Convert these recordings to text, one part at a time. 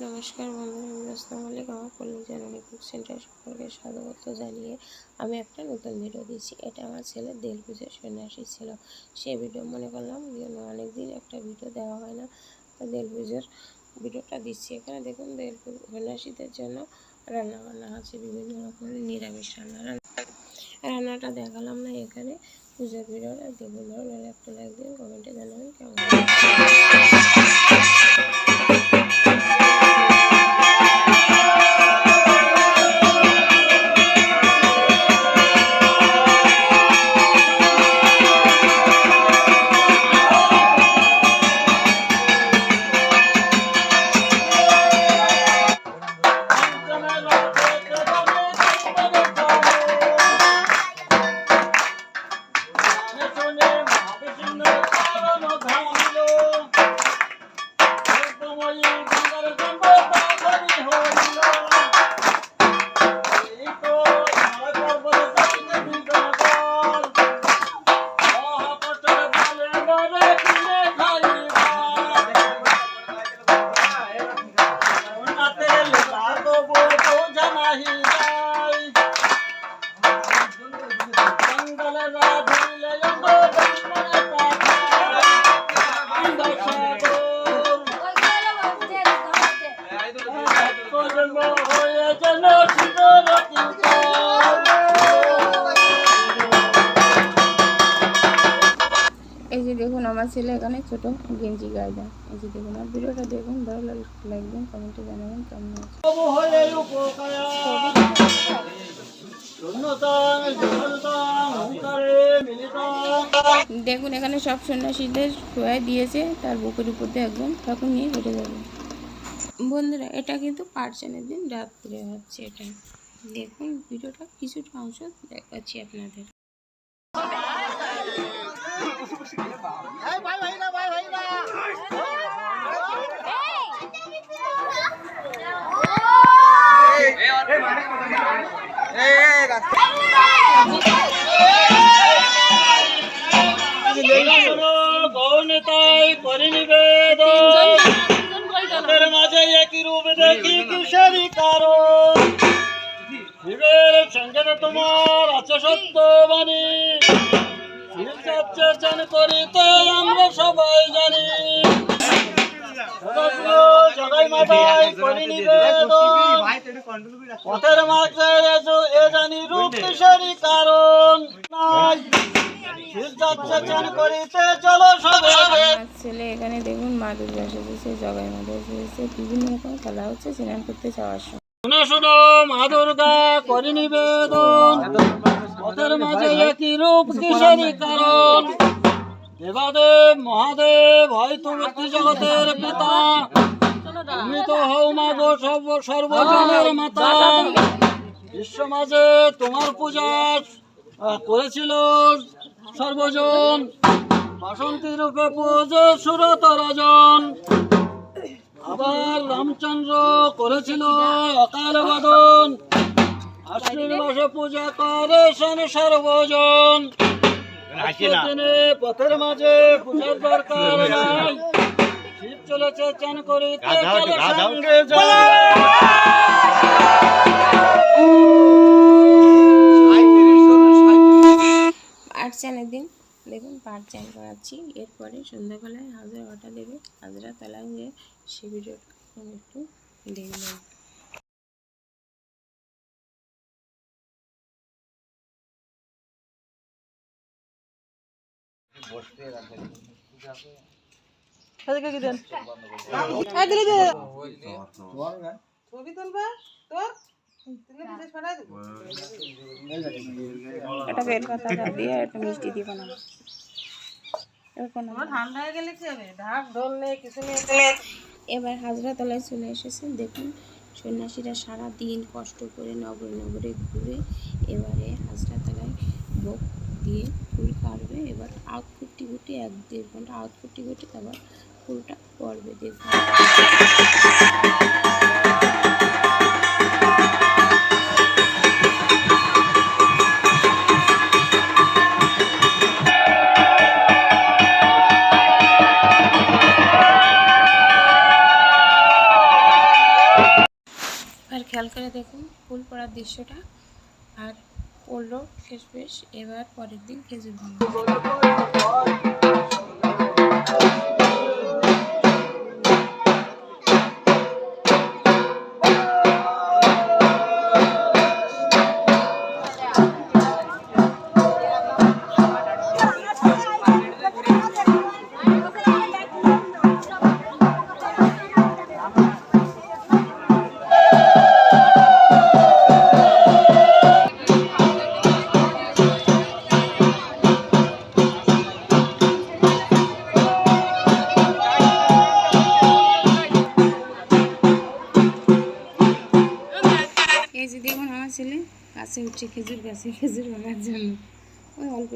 নমস্কার বন্ধুরা আমি আসসালামু আলাইকুম। আমার জানানি কুক সেন্টার সম্পর্কে স্বাগত জানিয়ে আমি একটা নতুন ভিডিও দিচ্ছি এটা আমার ছেলে দেল পুজোর সন্ন্যাসী ছিল। সেই ভিডিও মনে করলাম অনেক দিন একটা ভিডিও দেওয়া হয় না। তো দেল পুজোর ভিডিওটা দিচ্ছি। এখানে দেখুন দেল পু- সন্ন্যাসীদের জন্য রান্না বান্না আছে, বিভিন্ন রকমের নিরামিষ রান্না। রান্না- রান্নাটা দেখালাম না এখানে। পুজোর ভিডিওটা দেখুন লাগলে একটা লাইক দিন কমেন্টে জানাবেন কেমন এই যে দেখুন আমার ছেলে এখানে ছোট গেঞ্জি গায়ে দেয় এই যে দেখুন আর ভিডিওটা দেখুন ভালো লাগবেন কমেন্টে জানাবেন কেমন আছে দেখুন এখানে সব সন্ন্যাসীদের শোয়া দিয়েছে তার বুকের উপর দিয়ে একদম ঠাকুর নিয়ে হেঁটে যাবে বন্ধুরা এটা কিন্তু পার্চনের দিন রাত্রে হচ্ছে এটা দেখুন ভিডিওটা কিছুটা অংশ দেখাচ্ছি আপনাদের গৌণতাই একই রূপ দেখি কিসেরই কারণ? শিবের সঙ্গে তোমার আছে সত্যবাণী শিব যাচ্ছে করিতে আমরা সবাই জানি। পথের মাঝে এ জানি রূপ কিসেরই কারণ? নাই। শিব করিতে চলো সবে আমার ছেলে এখানে দেখুন মা দুর্গা সেজেছে জগাই মা সেজেছে বিভিন্ন রকম খেলা হচ্ছে, স্নান করতে যাওয়ার সময়। শুনো মা দুর্গা করি নিবেদন, পথের মাঝে একই রূপ কারণ? দেবাদেব, মহাদেব, হয় তুমি জগতের পিতা? তুমি তো হও মা গো সর্ব, সর্বজনের মাতা। বিশ্ব মাঝে তোমার পূজা করেছিল সর্বজন। বাসন্তী রূপে পুজো সুরত রাজন আবার রামচন্দ্র করেছিল অকাল বাদন। আশ্বিন মাসে পূজা করে শন সর্বজন। দিনে পথের মাঝে পূজার দরকার নাই। শীত চলেছে চান করিতে চলো সঙ্গে যাই। পাট চান করাচ্ছি এরপরে সন্ধ্যাবেলায় হাজরা বাটা দেবে। হাজরা তলায় গিয়ে সে ভিডিওটা একটু দেখবেন এটা বেল পাতা দিয়ে একটা মিষ্টি দিয়ে বানাবো। এরকম ঠান্ডা হয়ে গেলে কি হবে? ঢাক ঢোল নেই কিছু নেই এবার হাজরা তলায় চলে এসেছেন দেখুন সন্ন্যাসীরা সারা দিন কষ্ট করে নগরে নগরে ঘুরে এবারে হাজরা তলায় ভোগ দিয়ে ফুল কাটবে। এবার আউট ফুটি ফুটি এক দেড় ঘণ্টা আউট ফুটি ফুটি তারপর ফুলটা পড়বে দেখুন। খেয়াল করে দেখুন ফুল পড়ার দৃশ্যটা। আর পড়ল শেষ বেশ এবার পরের দিন খেজুর উঠছে খেজুর গাছে খেজুর বাগার জন্য ওই অল্প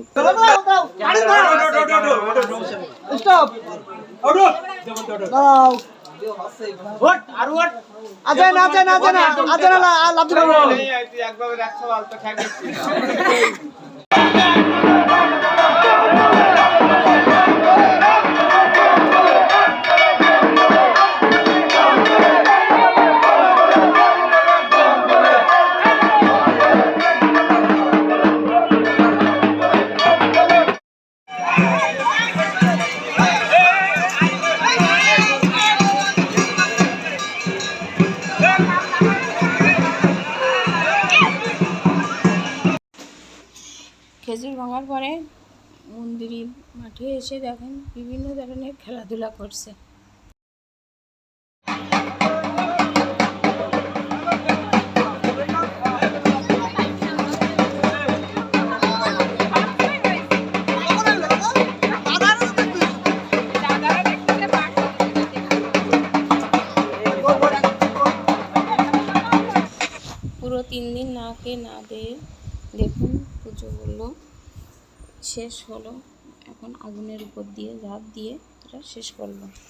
খেজুর ভাঙার পরে মন্দিরের মাঠে এসে দেখেন বিভিন্ন ধরনের খেলাধুলা করছে। পুরো তিন দিন না খেয়ে না দেখুন পুজো করল শেষ হলো। এখন আগুনের উপর দিয়ে ঝাঁপ দিয়ে এটা শেষ করল।